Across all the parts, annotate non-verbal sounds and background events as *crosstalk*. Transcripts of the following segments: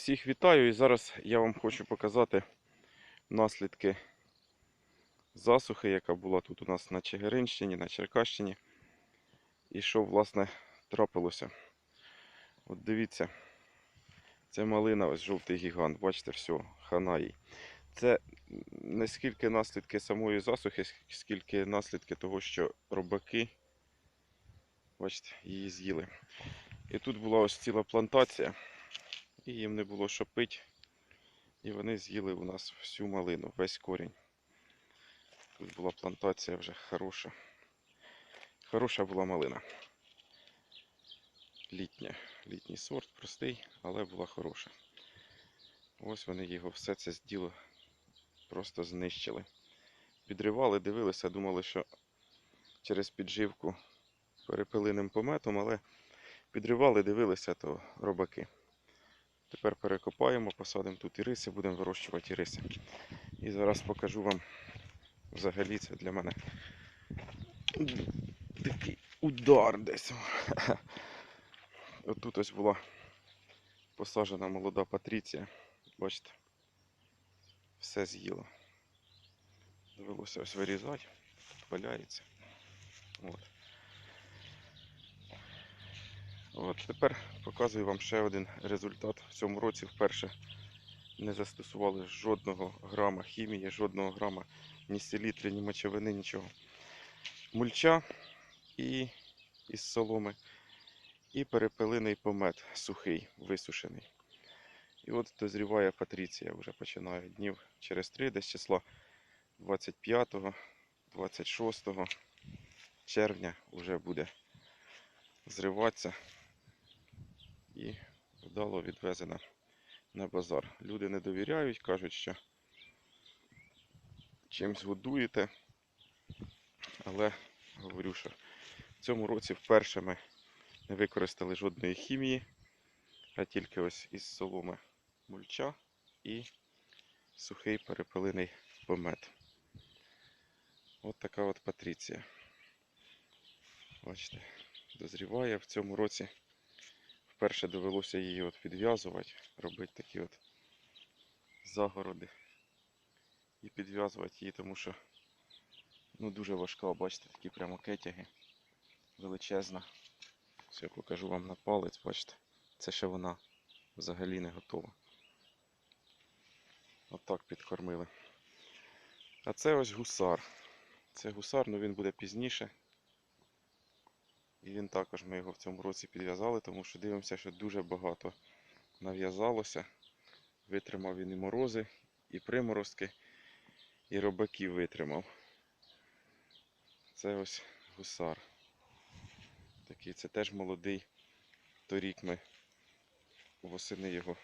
Всіх вітаю і зараз я вам хочу показати наслідки засухи, яка була тут у нас на Чигиринщині, на Черкащині. І що, власне, трапилося. От дивіться, це малина, ось жовтий гігант, бачите, все, хана їй. Це не скільки наслідки самої засухи, скільки наслідки того, що робаки, бачите, її з'їли. І тут була ось ціла плантація і їм не було що пити. І вони з'їли у нас всю малину, весь корінь. Тут була плантація вже хороша. Хороша була малина. Літня. Літній сорт, простий, але була хороша. Ось вони його все це діло просто знищили. Підривали, дивилися, думали, що через підживку перепилиним пометом, але підривали, дивилися, то робаки. Тепер перекопаємо, посадимо тут і риси, будемо вирощувати і риси. І зараз покажу вам взагалі це для мене такий удар десь. *laughs* Отут ось була посаджена молода Патріція. Бачите, все з'їло. Довелося ось вирізати, валяється. От. От, тепер показую вам ще один результат. В цьому році вперше не застосували жодного грама хімії, жодного грама ні селітри, ні мочевини, нічого. Мульча і із соломи, і перепелиний помет сухий, висушений. І от дозріває Патріція, вже починає днів через три, десь числа 25, 26 червня вже буде зриватися і вдало відвезена на базар. Люди не довіряють, кажуть, що чимсь годуєте. Але говорю, що в цьому році вперше ми не використали жодної хімії, а тільки ось із соломи мульча і сухий перепелиний помет. От така от патріція. Бачите, дозріває в цьому році. Вперше довелося її от підв'язувати, робити такі от загороди і підв'язувати її, тому що ну, дуже важка, бачите, такі прямо кетяги. Величезна. Все, покажу вам на палець, бачите, це ще вона взагалі не готова. Отак підкормили. А це ось гусар. Це гусар, ну він буде пізніше. І він також ми його в цьому році підв'язали, тому що дивимося, що дуже багато нав'язалося. Витримав він і морози, і приморозки, і робаків витримав. Це ось гусар. Такий, це теж молодий. Торік ми восени його.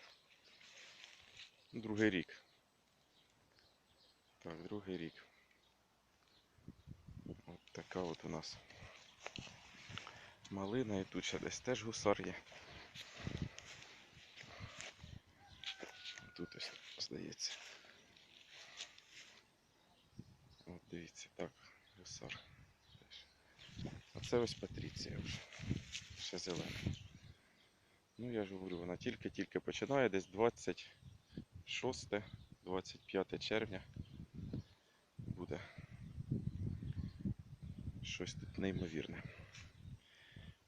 Другий рік. Так, другий рік. От така от у нас малина і тут ще десь теж гусар є. Тут ось здається. От дивіться, так, гусар. А це ось Патріція вже. Ще зелена. Ну я ж говорю, вона тільки-тільки починає, десь 26-25 червня буде щось тут неймовірне.